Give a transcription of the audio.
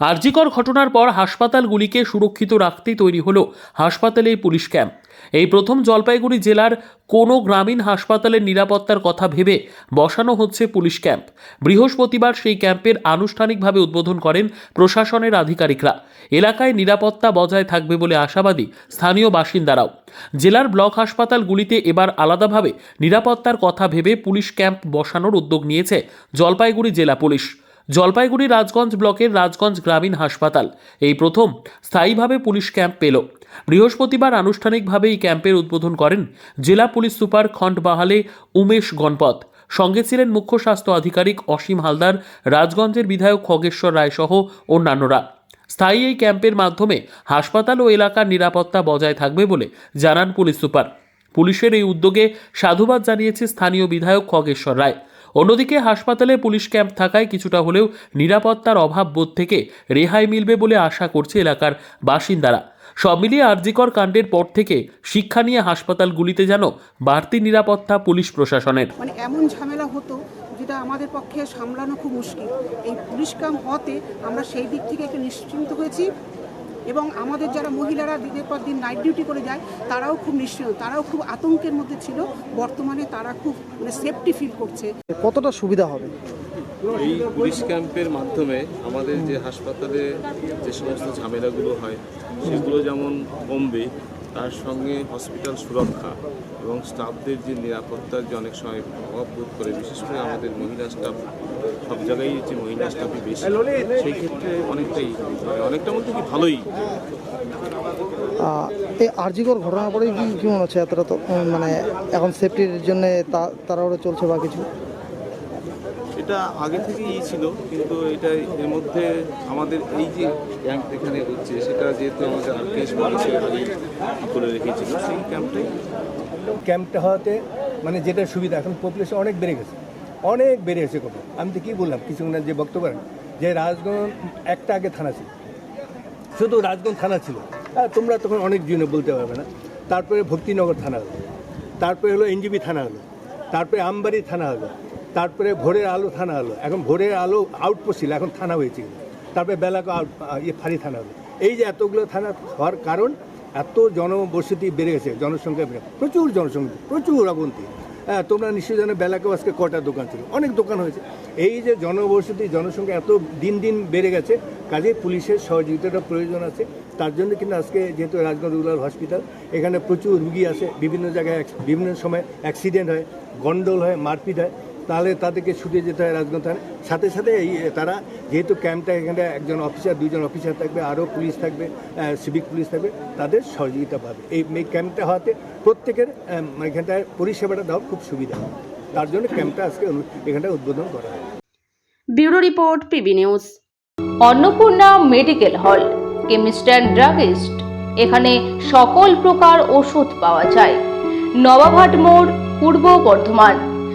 আরজিকর ঘটনার পর হাসপাতালগুলিকে সুরক্ষিত রাখতে তৈরি হলো হাসপাতালে পুলিশ ক্যাম্প। এই প্রথম জলপাইগুড়ি জেলার কোনো গ্রামীণ হাসপাতালের নিরাপত্তার কথা ভেবে বসানো হচ্ছে পুলিশ ক্যাম্প। বৃহস্পতিবার সেই ক্যাম্পের আনুষ্ঠানিকভাবে উদ্বোধন করেন প্রশাসনের আধিকারিকরা। এলাকায় নিরাপত্তা বজায় থাকবে বলে আশাবাদী স্থানীয় বাসিন্দারাও। জেলার ব্লক হাসপাতালগুলিতে এবার আলাদাভাবে নিরাপত্তার কথা ভেবে পুলিশ ক্যাম্প বসানোর উদ্যোগ নিয়েছে জলপাইগুড়ি জেলা পুলিশ। জলপাইগুড়ি রাজগঞ্জ ব্লকের রাজগঞ্জ গ্রামীণ হাসপাতাল। এই প্রথম স্থায়ীভাবে পুলিশ ক্যাম্প পেল। বৃহস্পতিবার আনুষ্ঠানিকভাবে এই ক্যাম্পের উদ্বোধন করেন জেলা পুলিশ সুপার খণ্ডবাহালে উমেশ গণপত সঙ্গে ছিলেন মুখ্য স্বাস্থ্য আধিকারিক অসীম হালদার, রাজগঞ্জের বিধায়ক খগেশ্বর রায় সহ অন্যান্যরা। স্থায়ী এই ক্যাম্পের মাধ্যমে হাসপাতাল ও এলাকার নিরাপত্তা বজায় থাকবে বলে জানান পুলিশ সুপার। পুলিশের এই উদ্যোগে সাধুবাদ জানিয়েছে স্থানীয় বিধায়ক খগেশ্বর রায়। অন্যদিকে হাসপাতালে পুলিশ ক্যাম্প থাকায় কিছুটা হলেও নিরাপত্তার অভাব বোধ থেকে রেহাই মিলবে বলে আশা করছে এলাকার বাসিন্দারা। সব মিলিয়ে আরজিকর কাণ্ডের পর থেকে শিক্ষা নিয়ে হাসপাতালগুলিতে যেন বাড়তি নিরাপত্তা পুলিশ প্রশাসনের। মানে এমন ঝামেলা হতো যেটা আমাদের পক্ষে সামলানো খুব মুশকিল। এই পুলিশ ক্যাম্প হওয়াতে আমরা সেই দিক থেকে একটু নিশ্চিন্ত হয়েছি। এবং আমাদের যারা মহিলারা দিনের পর দিন নাইট ডিউটি করে যায় তারাও খুব নিশ্চিন্ত তারাও খুব আতঙ্কের মধ্যে ছিল। বর্তমানে তারা খুব মানে সেফটি ফিল করছে। কতটা সুবিধা হবে? এই পুলিশ ক্যাম্পের মাধ্যমে আমাদের যে হাসপাতালে যে সমস্ত ঝামেলাগুলো হয় সেগুলো যেমন কমবে তার সঙ্গে হসপিটাল সুরক্ষা এবং স্টাফদের যে নিরাপত্তার যে অনেক সময় অভাব বোধ করে, বিশেষ করে আমাদের মহিলা স্টাফ সব জায়গায় যে মহিলা স্টাফই বেশি, সেই ক্ষেত্রে অনেকটাই মানে অনেকটা বলতে কি ভালোই? এই আরজিকর ঘটনার পরে কি কি মনে হচ্ছে এতটা তো মানে এখন সেফটির জন্য তাড়াহুড়ো চলছে বা কিছু? এটা আগে থেকেই ছিল, কিন্তু এটা এর মধ্যে আমাদের এই যে ক্যাম্প এখানে হচ্ছে, সেটা যেহেতু আমাদের আর্কেশ আগেই করে রেখেছিল, সেই ক্যাম্পটাই ক্যাম্পটা হওয়াতে মানে যেটা সুবিধা, এখন পপুলেশন অনেক বেড়ে গেছে। অনেক বেড়ে গেছে কত আমি তো কী বললাম, কিছু না যে বক্তব্য যে রাজগঞ্জ একটা আগে থানা ছিল। শুধু রাজগঞ্জ থানা ছিল। তোমরা তখন অনেক জনে বলতে পারবে না। তারপরে ভক্তিনগর থানা হলো। তারপরে হলো এনজিবি থানা হলো। তারপরে আমবাড়ি থানা হলো। তারপরে ভোরের আলো থানা হলো। এখন ভোরের আলো আউটপোস্ট ছিল এখন থানা হয়েছে। তারপরে বেলাকা আউট ইয়ে ফাঁড়ি থানা হলো। এই যে এতগুলো থানা হওয়ার কারণ, এত জনবসতি বেড়ে গেছে, জনসংখ্যা বেড়ে প্রচুর জনসংখ্যা, প্রচুর অবন্তি। হ্যাঁ তোমরা নিশ্চয়ই জানো বেলাকেও আজকে কটা দোকান ছিল? অনেক দোকান হয়েছে। এই যে জনবসতি, জনসংখ্যা এত দিন দিন বেড়ে গেছে কাজে পুলিশের সহযোগিতাটা প্রয়োজন আছে। তার জন্য কিন্তু আজকে যেহেতু রাজগঞ্জ রুরাল হসপিটাল, এখানে প্রচুর রুগী আসে, বিভিন্ন জায়গায় বিভিন্ন সময় অ্যাক্সিডেন্ট হয় গন্ডল হয়, মারপিট হয়। তাহলে তাদেরকে ছুটে যেতে হয় রাজগঞ্জ থানায় সাথে সাথে এই, তারা যেহেতু ক্যাম্পটা এখানে একজন অফিসার দুজন অফিসার থাকবে, আরও পুলিশ থাকবে সিভিক পুলিশ থাকবে, তাদের সহযোগিতা পাবে। এই ক্যাম্পটা হওয়াতে প্রত্যেকের এখানটায় পরিষেবাটা দেওয়া খুব সুবিধা হয় তার জন্য ক্যাম্পটা আজকে অনু- এখানটা উদ্বোধন করা হয়। Bureau report, PB news. Annapurna medical hall chemist and druggist. এখানে সকল প্রকার ওষুধ পাওয়া যায়। নবাবহাট মোড়, পূর্ব বর্ধমান।